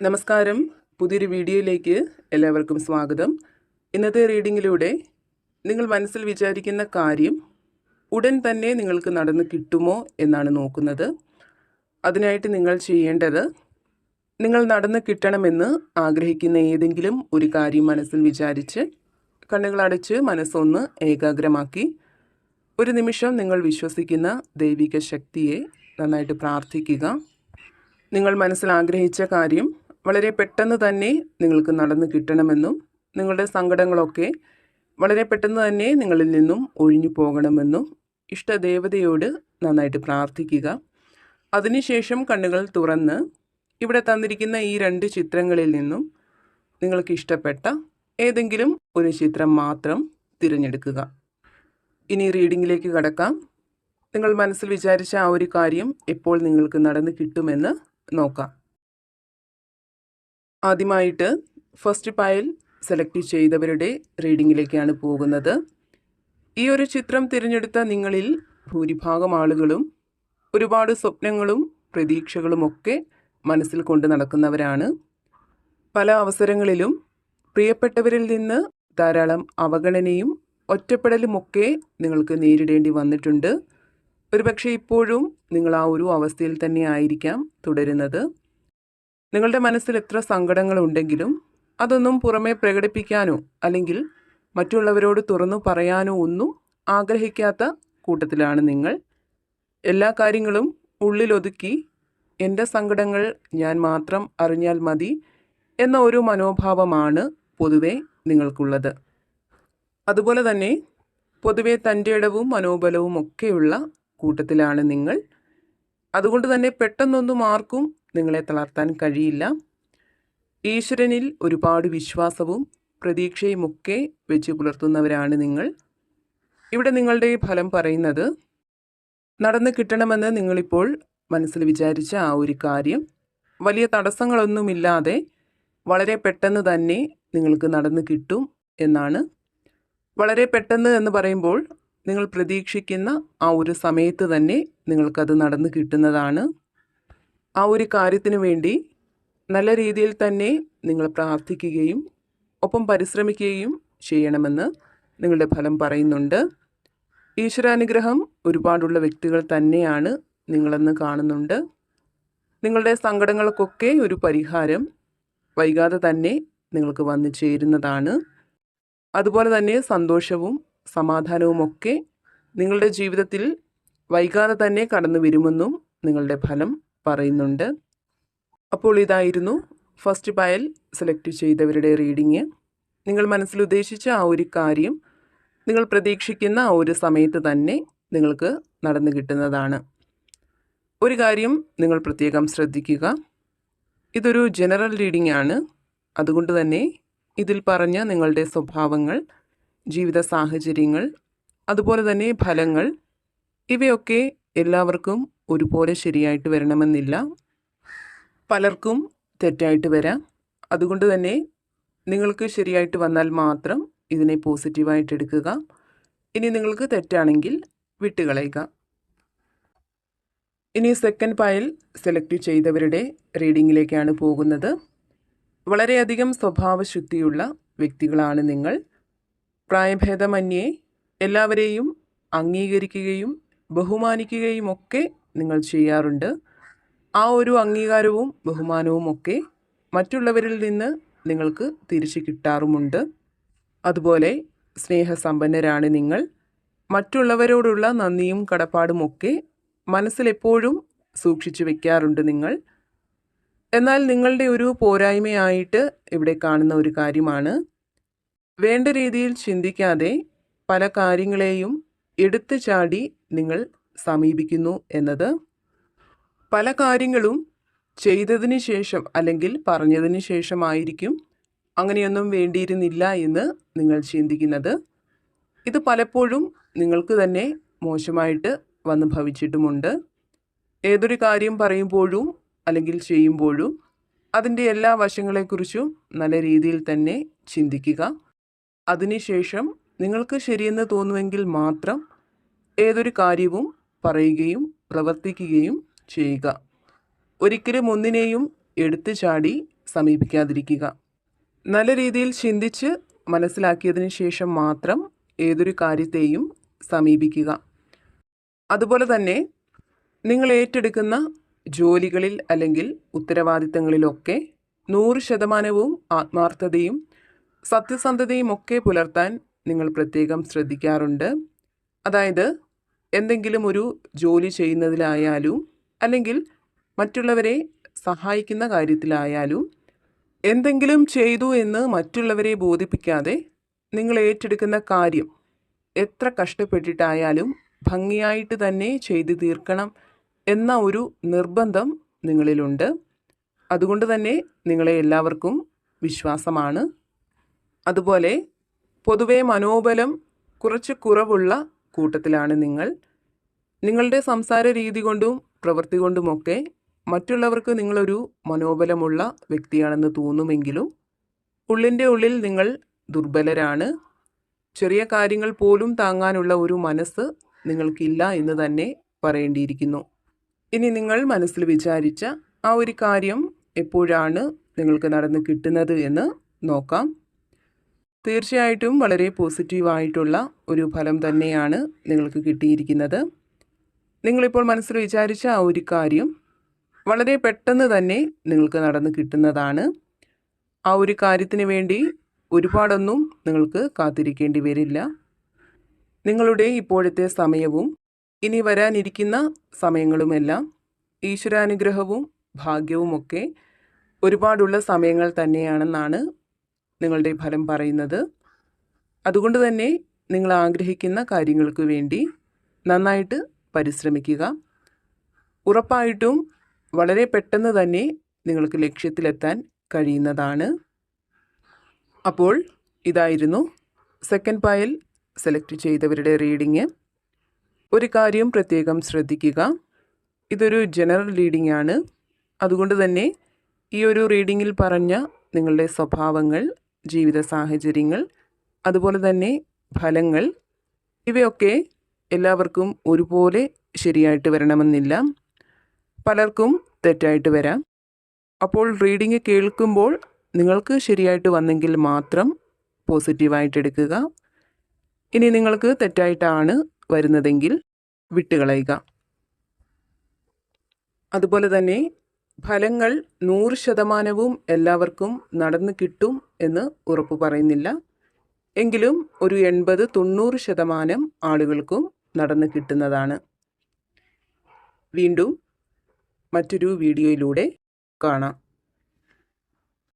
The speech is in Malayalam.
നമസ്കാരം. പുതിയൊരു വീഡിയോയിലേക്ക് എല്ലാവർക്കും സ്വാഗതം. ഇന്നത്തെ റീഡിങ്ങിലൂടെ നിങ്ങൾ മനസ്സിൽ വിചാരിക്കുന്ന കാര്യം ഉടൻ തന്നെ നിങ്ങൾക്ക് നടന്ന് കിട്ടുമോ എന്നാണ് നോക്കുന്നത്. അതിനായിട്ട് നിങ്ങൾ ചെയ്യേണ്ടത് നിങ്ങൾ നടന്ന് കിട്ടണമെന്ന് ആഗ്രഹിക്കുന്ന ഏതെങ്കിലും ഒരു കാര്യം മനസ്സിൽ വിചാരിച്ച് കണ്ണുകളടച്ച് മനസ്സൊന്ന് ഏകാഗ്രമാക്കി ഒരു നിമിഷം നിങ്ങൾ വിശ്വസിക്കുന്ന ദൈവിക ശക്തിയെ നന്നായിട്ട് പ്രാർത്ഥിക്കുക. നിങ്ങൾ മനസ്സിൽ ആഗ്രഹിച്ച കാര്യം വളരെ പെട്ടെന്ന് തന്നെ നിങ്ങൾക്ക് നടന്ന് കിട്ടണമെന്നും നിങ്ങളുടെ സങ്കടങ്ങളൊക്കെ വളരെ പെട്ടെന്ന് തന്നെ നിങ്ങളിൽ നിന്നും ഒഴിഞ്ഞു പോകണമെന്നും ഇഷ്ടദേവതയോട് നന്നായിട്ട് പ്രാർത്ഥിക്കുക. അതിനുശേഷം കണ്ണുകൾ തുറന്ന് ഇവിടെ തന്നിരിക്കുന്ന ഈ രണ്ട് ചിത്രങ്ങളിൽ നിന്നും നിങ്ങൾക്ക് ഇഷ്ടപ്പെട്ട ഏതെങ്കിലും ഒരു ചിത്രം മാത്രം തിരഞ്ഞെടുക്കുക. ഇനി റീഡിങ്ങിലേക്ക് കടക്കാം. നിങ്ങൾ മനസ്സിൽ വിചാരിച്ച ആ ഒരു കാര്യം എപ്പോൾ നിങ്ങൾക്ക് നടന്ന് കിട്ടുമെന്ന് നോക്കാം. ആദ്യമായിട്ട് ഫസ്റ്റ് പായൽ സെലക്ട് ചെയ്തവരുടെ റീഡിങ്ങിലേക്കാണ് പോകുന്നത്. ഈ ഒരു ചിത്രം തിരഞ്ഞെടുത്ത നിങ്ങളിൽ ഭൂരിഭാഗം ആളുകളും ഒരുപാട് സ്വപ്നങ്ങളും പ്രതീക്ഷകളുമൊക്കെ മനസ്സിൽ കൊണ്ട് നടക്കുന്നവരാണ്. പല അവസരങ്ങളിലും പ്രിയപ്പെട്ടവരിൽ നിന്ന് ധാരാളം അവഗണനയും ഒറ്റപ്പെടലുമൊക്കെ നിങ്ങൾക്ക് നേരിടേണ്ടി വന്നിട്ടുണ്ട്. ഒരുപക്ഷെ ഇപ്പോഴും നിങ്ങൾ ആ ഒരു അവസ്ഥയിൽ തന്നെ ആയിരിക്കാം തുടരുന്നത്. നിങ്ങളുടെ മനസ്സിൽ എത്ര സങ്കടങ്ങളുണ്ടെങ്കിലും അതൊന്നും പുറമേ പ്രകടിപ്പിക്കാനോ അല്ലെങ്കിൽ മറ്റുള്ളവരോട് തുറന്നു പറയാനോ ഒന്നും ആഗ്രഹിക്കാത്ത കൂട്ടത്തിലാണ് നിങ്ങൾ. എല്ലാ കാര്യങ്ങളും ഉള്ളിലൊതുക്കി എന്റെ സങ്കടങ്ങൾ ഞാൻ മാത്രം അറിഞ്ഞാൽ മതി എന്ന ഒരു മനോഭാവമാണ് പൊതുവെ നിങ്ങൾക്കുള്ളത്. അതുപോലെ തന്നെ പൊതുവെ തന്റെ ഇടവും മനോബലവും ഒക്കെയുള്ള കൂട്ടത്തിലാണ് നിങ്ങൾ. അതുകൊണ്ട് തന്നെ പെട്ടെന്നൊന്നും ആർക്കും നിങ്ങളെ തളർത്താൻ കഴിയില്ല. ഈശ്വരനിൽ ഒരുപാട് വിശ്വാസവും പ്രതീക്ഷയുമൊക്കെ വെച്ച് പുലർത്തുന്നവരാണ് നിങ്ങൾ. ഇവിടെ നിങ്ങളുടെ ഫലം പറയുന്നത് നടന്നു കിട്ടണമെന്ന് നിങ്ങളിപ്പോൾ മനസ്സിൽ വിചാരിച്ച ആ ഒരു കാര്യം. വലിയ തടസ്സങ്ങളൊന്നുമില്ലാതെ വളരെ പെട്ടെന്ന് തന്നെ നിങ്ങൾക്ക് നടന്നു കിട്ടും എന്നാണ്. വളരെ പെട്ടെന്ന് എന്ന് പറയുമ്പോൾ നിങ്ങൾ പ്രതീക്ഷിക്കുന്ന ആ ഒരു സമയത്ത് തന്നെ നിങ്ങൾക്കത് നടന്നു കിട്ടുന്നതാണ്. ആ ഒരു കാര്യത്തിന് വേണ്ടി നല്ല രീതിയിൽ തന്നെ നിങ്ങൾ പ്രാർത്ഥിക്കുകയും ഒപ്പം പരിശ്രമിക്കുകയും ചെയ്യണമെന്ന് നിങ്ങളുടെ ഫലം പറയുന്നുണ്ട്. ഈശ്വരാനുഗ്രഹം ഒരുപാടുള്ള വ്യക്തികൾ തന്നെയാണ് നിങ്ങളെന്ന് കാണുന്നുണ്ട്. നിങ്ങളുടെ സങ്കടങ്ങൾക്കൊക്കെ ഒരു പരിഹാരം വൈകാതെ തന്നെ നിങ്ങൾക്ക് വന്നു ചേരുന്നതാണ്. അതുപോലെ തന്നെ സന്തോഷവും സമാധാനവുമൊക്കെ നിങ്ങളുടെ ജീവിതത്തിൽ വൈകാതെ തന്നെ കടന്നു വരുമെന്നും നിങ്ങളുടെ ഫലം പറയുന്നുണ്ട്. അപ്പോൾ ഇതായിരുന്നു ഫസ്റ്റ് പയൽ സെലക്ട് ചെയ്തവരുടെ റീഡിങ്. നിങ്ങൾ മനസ്സിൽ ഉദ്ദേശിച്ച ആ ഒരു കാര്യം നിങ്ങൾ പ്രതീക്ഷിക്കുന്ന ആ ഒരു സമയത്ത് തന്നെ നിങ്ങൾക്ക് നടന്നു കിട്ടുന്നതാണ്. ഒരു കാര്യം നിങ്ങൾ പ്രത്യേകം ശ്രദ്ധിക്കുക. ഇതൊരു ജനറൽ റീഡിംഗ് ആണ്. അതുകൊണ്ട് തന്നെ ഇതിൽ പറഞ്ഞ നിങ്ങളുടെ സ്വഭാവങ്ങൾ ജീവിത സാഹചര്യങ്ങൾ അതുപോലെ തന്നെ ഫലങ്ങൾ ഇവയൊക്കെ എല്ലാവർക്കും ഒരുപോലെ ശരിയായിട്ട് വരണമെന്നില്ല. പലർക്കും തെറ്റായിട്ട് വരാം. അതുകൊണ്ട് തന്നെ നിങ്ങൾക്ക് ശരിയായിട്ട് വന്നാൽ മാത്രം ഇതിനെ പോസിറ്റീവായിട്ട് എടുക്കുക. ഇനി നിങ്ങൾക്ക് തെറ്റാണെങ്കിൽ വിട്ടുകളയുക. ഇനി സെക്കൻഡ് പയൽ സെലക്ട് ചെയ്തവരുടെ റീഡിങ്ങിലേക്കാണ് പോകുന്നത്. വളരെയധികം സ്വഭാവശുദ്ധിയുള്ള വ്യക്തികളാണ് നിങ്ങൾ. പ്രായഭേദമന്യേ എല്ലാവരെയും അംഗീകരിക്കുകയും ബഹുമാനിക്കുകയും ഒക്കെ നിങ്ങൾ ചെയ്യാറുണ്ട്. ആ ഒരു അംഗീകാരവും ബഹുമാനവും ഒക്കെ മറ്റുള്ളവരിൽ നിന്ന് നിങ്ങൾക്ക് തിരിച്ചു കിട്ടാറുമുണ്ട്. അതുപോലെ സ്നേഹസമ്പന്നരാണ് നിങ്ങൾ. മറ്റുള്ളവരോടുള്ള നന്ദിയും കടപ്പാടുമൊക്കെ മനസ്സിലെപ്പോഴും സൂക്ഷിച്ചു വെക്കാറുണ്ട് നിങ്ങൾ. എന്നാൽ നിങ്ങളുടെ ഒരു പോരായ്മയായിട്ട് ഇവിടെ കാണുന്ന ഒരു കാര്യമാണ്. വേണ്ട രീതിയിൽ ചിന്തിക്കാതെ പല കാര്യങ്ങളെയും എടുത്തു ചാടി നിങ്ങൾ സമീപിക്കുന്നു എന്നത് പല കാര്യങ്ങളും ചെയ്തതിന് ശേഷം അല്ലെങ്കിൽ പറഞ്ഞതിന് ശേഷമായിരിക്കും അങ്ങനെയൊന്നും വേണ്ടിയിരുന്നില്ല എന്ന് നിങ്ങൾ ചിന്തിക്കുന്നത്. ഇത് പലപ്പോഴും നിങ്ങൾക്ക് തന്നെ മോശമായിട്ട് വന്ന് ഭവിച്ചിട്ടുമുണ്ട്. ഏതൊരു കാര്യം പറയുമ്പോഴും അല്ലെങ്കിൽ ചെയ്യുമ്പോഴും അതിന്റെ എല്ലാ വശങ്ങളെക്കുറിച്ചും നല്ല രീതിയിൽ തന്നെ ചിന്തിക്കുക. അതിനുശേഷം നിങ്ങൾക്ക് ശരിയെന്ന് തോന്നുമെങ്കിൽ മാത്രം ഏതൊരു കാര്യവും പറയുകയും പ്രവർത്തിക്കുകയും ചെയ്യുക. ഒരിക്കലും ഒന്നിനെയും എടുത്തു ചാടി സമീപിക്കാതിരിക്കുക. നല്ല രീതിയിൽ ചിന്തിച്ച് മനസ്സിലാക്കിയതിന് ശേഷം മാത്രം ഏതൊരു കാര്യത്തെയും സമീപിക്കുക. അതുപോലെ തന്നെ നിങ്ങൾ ഏറ്റെടുക്കുന്ന ജോലികളിൽ അല്ലെങ്കിൽ ഉത്തരവാദിത്തങ്ങളിലൊക്കെ നൂറ് ശതമാനവും ആത്മാർത്ഥതയും സത്യസന്ധതയും ഒക്കെ പുലർത്താൻ നിങ്ങൾ പ്രത്യേകം ശ്രദ്ധിക്കാറുണ്ട്. അതായത് എന്തെങ്കിലും ഒരു ജോലി ചെയ്യുന്നതിലായാലും അല്ലെങ്കിൽ മറ്റുള്ളവരെ സഹായിക്കുന്ന കാര്യത്തിലായാലും എന്തെങ്കിലും ചെയ്തു എന്ന് മറ്റുള്ളവരെ ബോധിപ്പിക്കാതെ നിങ്ങൾ ഏറ്റെടുക്കുന്ന കാര്യം എത്ര കഷ്ടപ്പെട്ടിട്ടായാലും ഭംഗിയായിട്ട് തന്നെ ചെയ്തു തീർക്കണം എന്ന ഒരു നിർബന്ധം നിങ്ങളിലുണ്ട്. അതുകൊണ്ട് തന്നെ നിങ്ങളെ എല്ലാവർക്കും വിശ്വാസമാണ്. അതുപോലെ പൊതുവെ മനോബലം കുറച്ച് കുറവുള്ള കൂട്ടത്തിലാണ് നിങ്ങൾ. നിങ്ങളുടെ സംസാര രീതി കൊണ്ടും പ്രവൃത്തി കൊണ്ടുമൊക്കെ മറ്റുള്ളവർക്ക് നിങ്ങളൊരു മനോബലമുള്ള വ്യക്തിയാണെന്ന് തോന്നുമെങ്കിലും ഉള്ളിന്റെ ഉള്ളിൽ നിങ്ങൾ ദുർബലരാണ്. ചെറിയ കാര്യങ്ങൾ പോലും താങ്ങാനുള്ള ഒരു മനസ്സ് നിങ്ങൾക്കില്ല എന്ന് തന്നെ പറയേണ്ടിയിരിക്കുന്നു. ഇനി നിങ്ങൾ മനസ്സിൽ വിചാരിച്ച ആ ഒരു കാര്യം എപ്പോഴാണ് നിങ്ങൾക്ക് നടന്ന് കിട്ടുന്നത് എന്ന് നോക്കാം. തീർച്ചയായിട്ടും വളരെ പോസിറ്റീവായിട്ടുള്ള ഒരു ഫലം തന്നെയാണ് നിങ്ങൾക്ക് കിട്ടിയിരിക്കുന്നത്. നിങ്ങളിപ്പോൾ മനസ്സിൽ വിചാരിച്ച ആ ഒരു കാര്യം വളരെ പെട്ടെന്ന് തന്നെ നിങ്ങൾക്ക് നടന്ന് കിട്ടുന്നതാണ്. ആ ഒരു കാര്യത്തിന് വേണ്ടി ഒരുപാടൊന്നും നിങ്ങൾക്ക് കാത്തിരിക്കേണ്ടി വരില്ല. നിങ്ങളുടെ ഇപ്പോഴത്തെ സമയവും ഇനി വരാനിരിക്കുന്ന സമയങ്ങളുമെല്ലാം ഈശ്വരാനുഗ്രഹവും ഭാഗ്യവുമൊക്കെ ഒരുപാടുള്ള സമയങ്ങൾ തന്നെയാണെന്നാണ് നിങ്ങളുടെ ഫലം പറയുന്നത്. അതുകൊണ്ട് തന്നെ നിങ്ങൾ ആഗ്രഹിക്കുന്ന കാര്യങ്ങൾക്ക് വേണ്ടി നന്നായിട്ട് പരിശ്രമിക്കുക. ഉറപ്പായിട്ടും വളരെ പെട്ടെന്ന് തന്നെ നിങ്ങൾക്ക് ലക്ഷ്യത്തിലെത്താൻ കഴിയുന്നതാണ്. അപ്പോൾ ഇതായിരുന്നു സെക്കൻഡ് പായൽ സെലക്ട് ചെയ്തവരുടെ റീഡിങ് ഒരു കാര്യം പ്രത്യേകം ശ്രദ്ധിക്കുക. ഇതൊരു ജനറൽ റീഡിംഗ് ആണ്. അതുകൊണ്ട് തന്നെ ഈ ഒരു റീഡിങ്ങിൽ പറഞ്ഞ നിങ്ങളുടെ സ്വഭാവങ്ങൾ ജീവിത സാഹചര്യങ്ങൾ അതുപോലെ തന്നെ ഫലങ്ങൾ ഇവയൊക്കെ എല്ലാവർക്കും ഒരുപോലെ ശരിയായിട്ട് വരണമെന്നില്ല. പലർക്കും തെറ്റായിട്ട് വരാം. അപ്പോൾ റീഡിങ് കേൾക്കുമ്പോൾ നിങ്ങൾക്ക് ശരിയായിട്ട് വന്നെങ്കിൽ മാത്രം പോസിറ്റീവായിട്ട് എടുക്കുക. ഇനി നിങ്ങൾക്ക് തെറ്റായിട്ടാണ് വരുന്നതെങ്കിൽ വിട്ടുകളയുക. അതുപോലെ തന്നെ ഫലങ്ങൾ നൂറ് ശതമാനവും എല്ലാവർക്കും നടന്നു കിട്ടും എന്ന് ഉറപ്പ് പറയുന്നില്ല. എങ്കിലും ഒരു എൺപത് തൊണ്ണൂറ് ശതമാനം ആളുകൾക്കും നടന്നു കിട്ടുന്നതാണ്. വീണ്ടും മറ്റൊരു വീഡിയോയിലൂടെ കാണാം.